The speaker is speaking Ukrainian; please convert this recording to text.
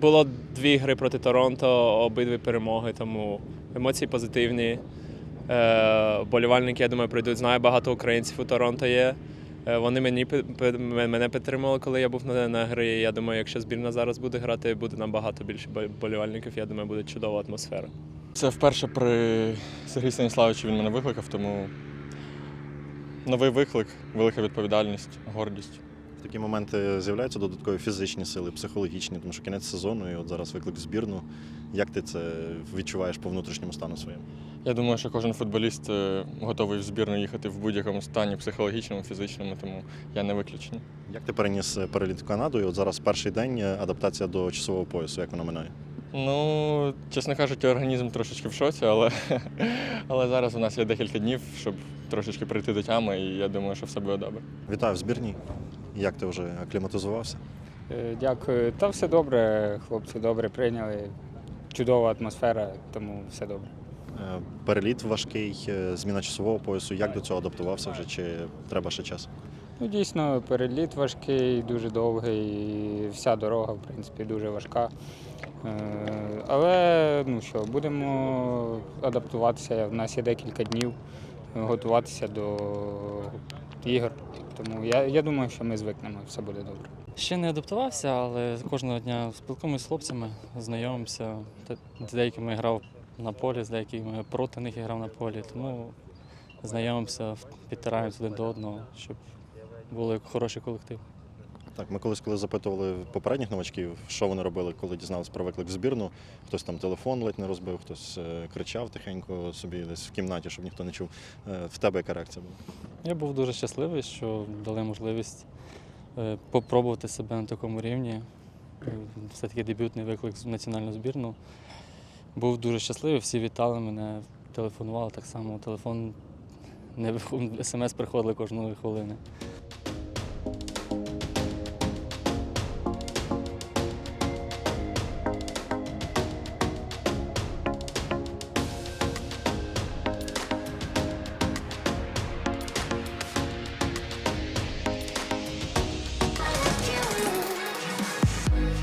було дві гри проти Торонто, обидві перемоги, тому емоції позитивні. Е, Болівальники, я думаю, прийдуть. Знаю, багато українців у Торонто є. Е, Вони мені мене підтримали, коли я був на, на грі. Я думаю, якщо збірна зараз буде грати, буде набагато більше болівальників. Я думаю, буде чудова атмосфера. Це вперше при Сергію Станіславовичу він мене викликав, тому новий виклик, велика відповідальність, гордість. В такі моменти з'являються додаткові фізичні сили, психологічні, тому що кінець сезону і от зараз виклик в збірну. Як ти це відчуваєш по внутрішньому стану своєму? Я думаю, що кожен футболіст е, готовий в збірну їхати в будь-якому стані психологічному, фізичному, тому я не виключення. Як ти переніс е, переліт в Канаду? І от зараз перший день е, адаптація до часового поясу, як вона минає? Ну, чесно кажучи, організм трошечки в шоці, але, але зараз у нас є декілька днів, щоб трошечки прийти до тями, і я думаю, що все буде добре. Вітаю в збірній. Як ти вже акліматизувався? Е, Дякую. Та все добре, хлопці добре прийняли. Чудова атмосфера, тому все добре. Е, Переліт важкий, е, зміна часового поясу. Як до цього адаптувався вже? Чи треба ще час? Ну, дійсно, переліт важкий, дуже довгий, і вся дорога, в принципі, дуже важка. Але ну що, будемо адаптуватися. У нас є декілька днів готуватися до ігор. Тому я, я думаю, що ми звикнемо, все буде добре. Ще не адаптувався, але кожного дня спілкуємося з хлопцями, знайомимося. З деякими грав на полі, з деякими проти них я грав на полі. Тому знайомимося, підтираємося один до одного, щоб були хороший колектив. Так, ми колись, коли запитували попередніх новачків, що вони робили, коли дізналися про виклик в збірну, хтось там телефон ледь не розбив, хтось е, кричав тихенько собі десь в кімнаті, щоб ніхто не чув. Е, В тебе яка реакція була? Я був дуже щасливий, що дали можливість е, попробувати себе на такому рівні. Все-таки дебютний виклик в національну збірну. Був дуже щасливий, всі вітали мене, телефонували так само. Телефон не смс приходили кожної хвилини.